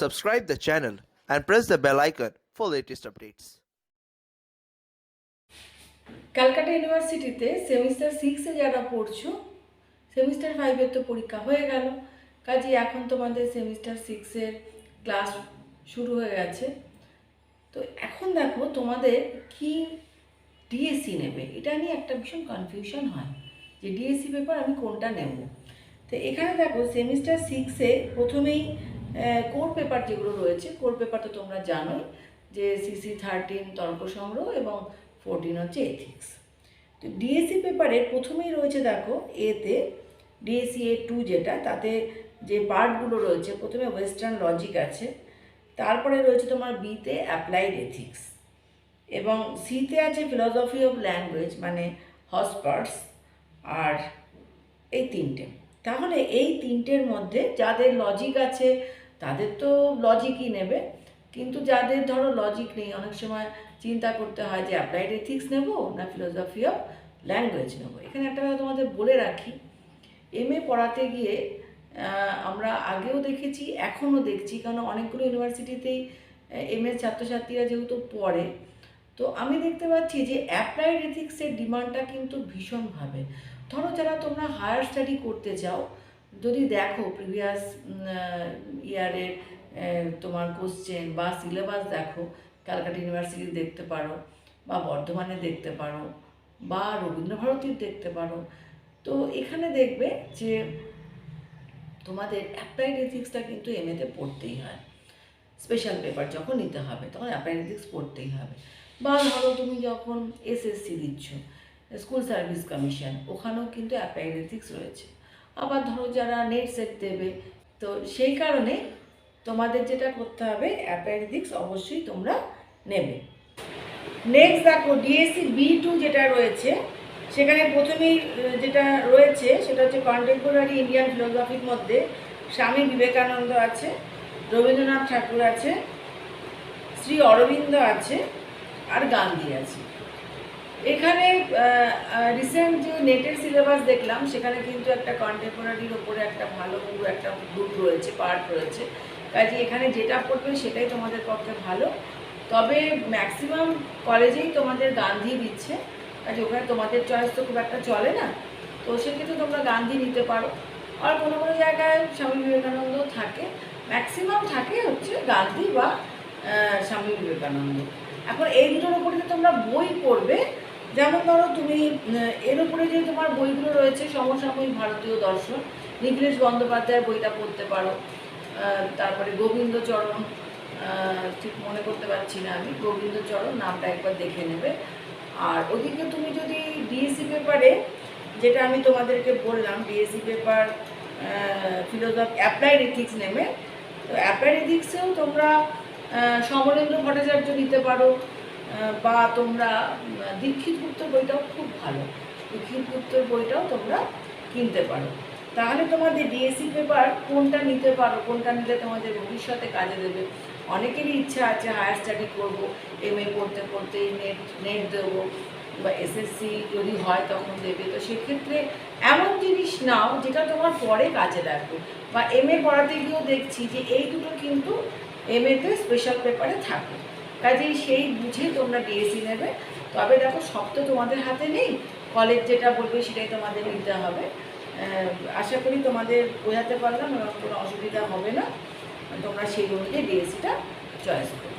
subscribe the channel, and press the bell icon for latest updates. Calcutta ইউনিভার্সিটিতে semester সিক্সে যারা পড়ছো সেমিস্টার ফাইভের তো পরীক্ষা হয়ে গেল। কাজে এখন তোমাদের সেমিস্টার সিক্সের ক্লাস শুরু হয়ে গেছে। তো এখন দেখো তোমাদের কি ডিএসসি নেবে। এটা নিয়ে একটা ভীষণ কনফিউশন হয় যে ডিএসসি পেপার আমি কোনটা নেব। তো এখানে দেখো সেমিস্টার সিক্সে প্রথমেই কোর পেপার যেগুলো রয়েছে, কোর পেপার তো তোমরা জানোই যে সিসি থার্টিন তর্ক সংগ্রহ এবং ফোরটিন হচ্ছে এথিক্স তো ডিএসসি পেপারে প্রথমেই রয়েছে দেখো এতে ডিএসসি এ টু যেটা, তাতে যে পার্টগুলো রয়েছে, প্রথমে ওয়েস্টার্ন লজিক আছে, তারপরে রয়েছে তোমার বিতে অ্যাপ্লাইড এথিক্স এবং সিতে আছে ফিলসফি অফ ল্যাঙ্গুয়েজ মানে হসপার্টস আর এই তিনটে। তাহলে এই তিনটের মধ্যে যাদের লজিক আছে তাদের তো লজিকই নেবে। কিন্তু যাদের ধরো লজিক নেই, অনেক সময় চিন্তা করতে হয় যে অ্যাপ্লাইড এথিক্স নেব না ফিলোসফি অফ ল্যাঙ্গুয়েজ নেব। এখানে একটা কথা তোমাদের বলে রাখি এম এ পড়াতে গিয়ে আমরা আগেও দেখেছি, এখনও দেখছি, কারণ অনেকগুলো ইউনিভার্সিটিতেই এম এর ছাত্রছাত্রীরা যেহেতু পড়ে, তো আমি দেখতে পাচ্ছি যে অ্যাপ্লাইড এথিক্সের ডিমান্ডটা কিন্তু ভীষণভাবে। ধরো যারা তোমরা হায়ার স্টাডি করতে চাও যদি দেখো প্রিভিয়াস ইয়ারের তোমার কোশ্চেন বা সিলেবাস দেখো ক্যালকাটা ইউনিভার্সিটি দেখতে পারো, বা বর্ধমানে দেখতে পারো, বা রবীন্দ্রভারতীর দেখতে পারো, তো এখানে দেখবে যে তোমাদের অ্যাপ্লাইড এথিক্সটা কিন্তু এমএতে পড়তেই হয়। স্পেশাল পেপার যখন নিতে হবে, তখন অ্যাপ্লাইড এথিক্স পড়তেই হবে। বা ধরো তুমি যখন এসএসসি দিচ্ছ স্কুল সার্ভিস কমিশন ওখানেও কিন্তু অ্যাপ্লাইড এথিক্স রয়েছে। আবার ধরো যারা নেট সেট দেবে। তো সেই কারণে তোমাদের যেটা করতে হবে অ্যাপ্লাইড এথিক্স অবশ্যই তোমরা নেবে। নেক্সট দেখো ডিএসসি বি টু যেটা রয়েছে, সেখানে প্রথমেই যেটা রয়েছে, সেটা হচ্ছে কন্টেম্পোরারি ইন্ডিয়ান ফিলোসফির মধ্যে স্বামী বিবেকানন্দ আছে, রবীন্দ্রনাথ ঠাকুর আছে, শ্রী অরবিন্দ আছে, আর গান্ধী আছে। এখানে রিসেন্ট যে নেটের সিলেবাস দেখলাম, সেখানে কিন্তু একটা কন্টেম্পোরারির ওপরে একটা ভালো একটা গ্রুপ রয়েছে পার্ট রয়েছে। কাজে এখানে যেটা পড়বে সেটাই তোমাদের পক্ষে ভালো। তবে ম্যাক্সিমাম কলেজেই তোমাদের গান্ধী দিচ্ছে। কাজে ওখানে তোমাদের চয়েস তো খুব একটা চলে না। তো সেক্ষেত্রে তোমরা গান্ধী নিতে পারো। আর কোনো কোনো জায়গায় স্বামী বিবেকানন্দ থাকে। ম্যাক্সিমাম থাকে হচ্ছে গান্ধী বা স্বামী বিবেকানন্দ। এখন এই দুটোর উপরে তোমরা বই পড়বে যেমন ধরো তুমি এর উপরে যে তোমার বইগুলো রয়েছে, সমসাময়িক ভারতীয় দর্শন, নিখিলেশ বন্দ্যোপাধ্যায়ের বইটা পড়তে পারো তারপরে গোবিন্দচরণ ঠিক মনে করতে পারছি না আমি, গোবিন্দচরণ নামটা একবার দেখে নেবে। আর ওদিকে তুমি যদি ডিএসসি পেপারে যেটা আমি তোমাদেরকে বললাম DSC paper philosophy applied ethics নেবে, তো অ্যাপ্লাইড এথিক্সেও তোমরা সমরেন্দ্র ভট্টাচার্য নিতে পারো বা তোমরা দীক্ষিত গুপ্তর বইটাও খুব ভালো। দীক্ষিত গুপ্তর বইটাও তোমরা কিনতে পারো। তাহলে তোমাদের ডিএসসি পেপার কোনটা নিতে পারো, কোনটা নিলে তোমাদের ভবিষ্যতে কাজে দেবে? অনেকেরই ইচ্ছা আছে হায়ার স্টাডি করব এম এ পড়তে পড়তে নেট নেট দেবো, বা এসএসসি যদি হয় তখন দেবে। তো সেক্ষেত্রে এমন জিনিস নাও যেটা তোমার পরে কাজে লাগবে। বা এম এ পড়াতে গিয়েও দেখছি যে এই দুটো কিন্তু এম এতে স্পেশাল পেপারে থাকে। কাজেই সেই বুঝে তোমরা ডিএসি নেবে। তবে দেখো, সব তো তোমাদের হাতে নেই। কলেজ যেটা বলবে, সেটাই তোমাদের নিতে হবে। আশা করি তোমাদের বোঝাতে পারলাম কোনো অসুবিধা হবে না। তোমরা সেই অনুযায়ী ডিএসিটা চয়েস করো।